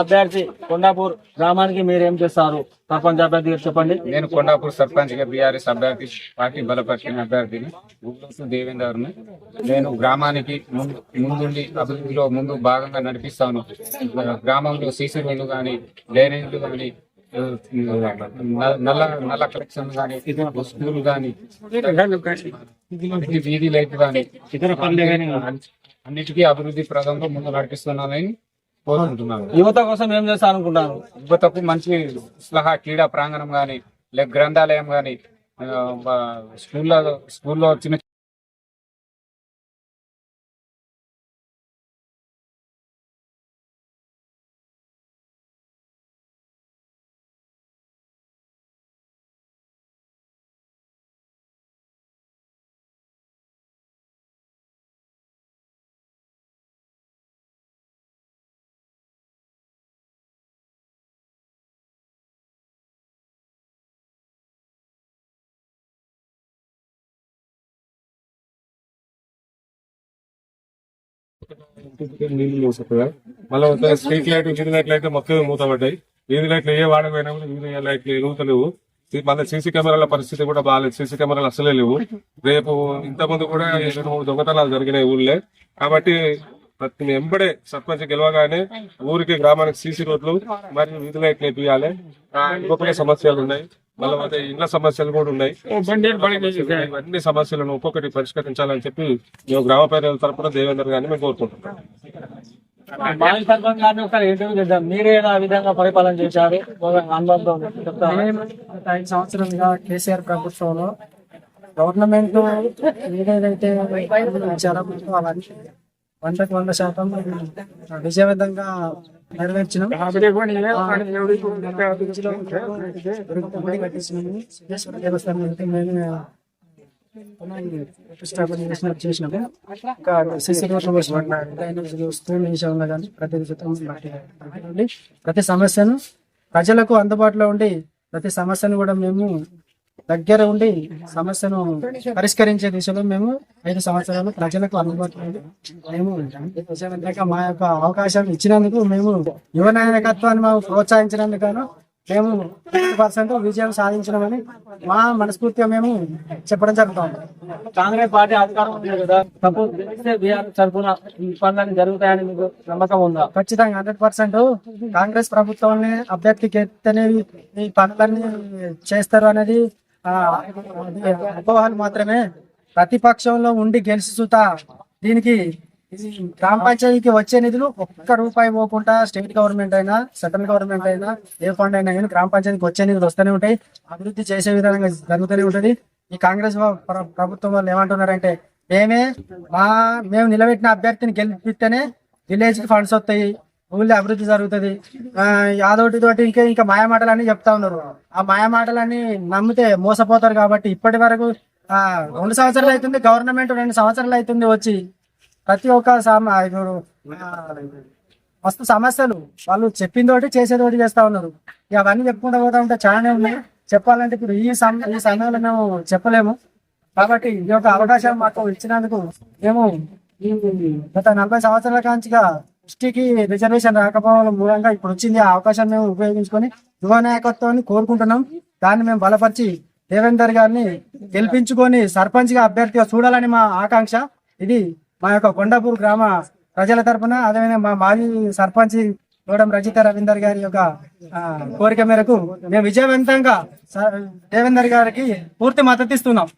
అభ్యర్థి కొండాపూర్ గ్రామానికి మీరు ఏం చేస్తారు? సర్పంచ్ అభ్యర్థి గారు చెప్పండి. నేను కొండాపూర్ సర్పంచ్గా బీఆర్ఎస్ అభ్యర్థి పార్టీ బలపరిచిన అభ్యర్థిని ఊళ్ళోసు దేవేందర్ని. నేను గ్రామానికి ముందు ముందుండి అభివృద్ధిలో ముందు భాగంగా నడిపిస్తాను. గ్రామంలో సీసీ రోడ్లు కానీ డ్రైనేజీలు కానీ నల్ల నల్ల కలెక్షన్ కానీ స్కూల్ కానీ వీధి లైట్ కానీ ఇతర పనులు కానీ అన్నిటికీ అభివృద్ధి ప్రదంలో ముందు నడిపిస్తున్నానని యువత కోసం ఏం చేస్తా అనుకుంటాను యువతకు మంచి ఉత్సాహ క్రీడా ప్రాంగణం గాని లేక గ్రంథాలయం గాని స్కూల్లో స్కూల్లో చిన్న నీళ్ళు మూసపోయా మళ్ళీ ఒక స్ట్రీట్ లైట్ వీధి లైట్లు అయితే మొత్తం మూతపడ్డాయి వీధి లైట్లు ఏ వాడకపోయినా కూడా వీధి లైట్లు ఎలుగుతలేవు మళ్ళీ సీసీ కెమెరాల పరిస్థితి కూడా బాగాలేదు సీసీ కెమెరాలు అసలే లేవు. రేపు ఇంత కూడా రెండు మూడు దొంగతనాలు జరిగినాయి ఊళ్ళే. కాబట్టి ప్రతి ఎంబడే సర్పంచ్ గెలవగానే ఊరికి గ్రామానికి సీసీ రోడ్లు మరియు వీధి లైట్లు వేయాలి ఇంకొకటి సమస్యలు ఉన్నాయి. మళ్ళీ అయితే ఇండ్ల సమస్యలు కూడా ఉన్నాయి. ఇవన్నీ సమస్యలను ఒక్కొక్కటి పరిష్కరించాలని చెప్పి మేము గ్రామ ప్రజల తరపున దేవేందర్ గారిని మేము కోరుకుంటున్నాం. మాజీ సర్పంచ్ గారిని ఒకసారి ఇంటర్వ్యూ చేద్దాం. మీరే ఆ విధంగా పరిపాలన చేశారు. గత ఐదు సంవత్సరాలుగా కేసీఆర్ ప్రభుత్వంలో గవర్నమెంట్ ఏదైతే ఇచ్చారో అవన్నీ వందకు వంద శాతం విజయవంతంగా నెరవేర్చినాం ప్రతిష్టాపన చేసినాము. ఇంకా సిసి విషయంలో కానీ ప్రతి ప్రతి సమస్యను ప్రజలకు అందుబాటులో ఉండి ప్రతి సమస్యను కూడా మేము దగ్గర ఉండి సమస్యను పరిష్కరించే దిశలో మేము ఐదు సంవత్సరాలు ప్రజలకు అందుబాటులో మేము మా యొక్క అవకాశం ఇచ్చినందుకు మేము యువ నాయకత్వాన్ని మాకు ప్రోత్సహించినందుకు మేము పర్సెంట్ విజయం సాధించినామని మా మనస్ఫూర్తిగా మేము చెప్పడం జరుగుతుంది. కాంగ్రెస్ పార్టీ అధికారం ఉంది కదా. సపోజ్ బీఆర్ తరఫున పనులన్నీ జరుగుతాయని మీకు నమ్మకం ఉందా? ఖచ్చితంగా హండ్రెడ్ పర్సెంట్ కాంగ్రెస్ ప్రభుత్వాన్ని అభ్యర్థికి ఎత్తనే ఈ పనులన్నీ చేస్తారు అనేది ఆ, అపోహలు మాత్రమే. ప్రతిపక్షంలో ఉండి గెలుచుతా దీనికి గ్రామ పంచాయతీకి వచ్చే నిధులు ఒక్క రూపాయి పోకుండా స్టేట్ గవర్నమెంట్ అయినా సెంట్రల్ గవర్నమెంట్ అయినా ఏ ఫండ్ అయినా కానీ గ్రామ పంచాయతీకి వచ్చే నిధులు వస్తూనే ఉంటాయి. అభివృద్ధి చేసే విధంగా జరుగుతూనే ఉంటుంది. ఈ కాంగ్రెస్ ప్రభుత్వం వాళ్ళు ఏమంటున్నారంటే మేమే మా మేము నిలబెట్టిన అభ్యర్థిని గెలిపిస్తేనే విలేజ్ ఫండ్స్ వస్తాయి. ఊళ్ళో అభివృద్ధి జరుగుతుంది. యాదోటి తోటి ఇంకా ఇంకా మాయమాటలన్నీ చెప్తా ఉన్నారు. ఆ మాయమాటలన్నీ నమ్మితే మోసపోతారు కాబట్టి ఇప్పటి వరకు రెండు సంవత్సరాలు అవుతుంది గవర్నమెంట్ రెండు సంవత్సరాలు అవుతుంది వచ్చి ప్రతి ఒక్క ఇప్పుడు, మస్తు సమస్యలు వాళ్ళు చెప్పిందోటి చేసేదోటి చేస్తా ఉన్నారు. ఇక అవన్నీ చెప్పుకుంటూ పోతా ఉంటే చాలానే ఉన్నాయి. చెప్పాలంటే ఇప్పుడు ఈ సమ ఈ సమయంలో మేము చెప్పలేము. కాబట్టి ఈ యొక్క అవకాశం మాకు ఇచ్చినందుకు మేము గత నలభై సంవత్సరాల కాంచిగా దృష్టికి రిజర్వేషన్ రాకపోవడం మూలంగా ఇప్పుడు వచ్చింది ఆ అవకాశాన్ని మేము ఉపయోగించుకొని యువ నాయకత్వాన్ని కోరుకుంటున్నాం. దాన్ని మేము బలపరిచి దేవేందర్ గారిని గెలిపించుకొని సర్పంచ్గా అభ్యర్థిగా చూడాలని మా ఆకాంక్ష. ఇది మా యొక్క కొండాపూర్ గ్రామ ప్రజల తరపున అదేవిధంగా మా మాజీ సర్పంచ్ చూడడం రజిత రవీందర్ గారి యొక్క కోరిక మేరకు మేము విజయవంతంగా దేవేందర్ గారికి పూర్తి మద్దతు ఇస్తున్నాం.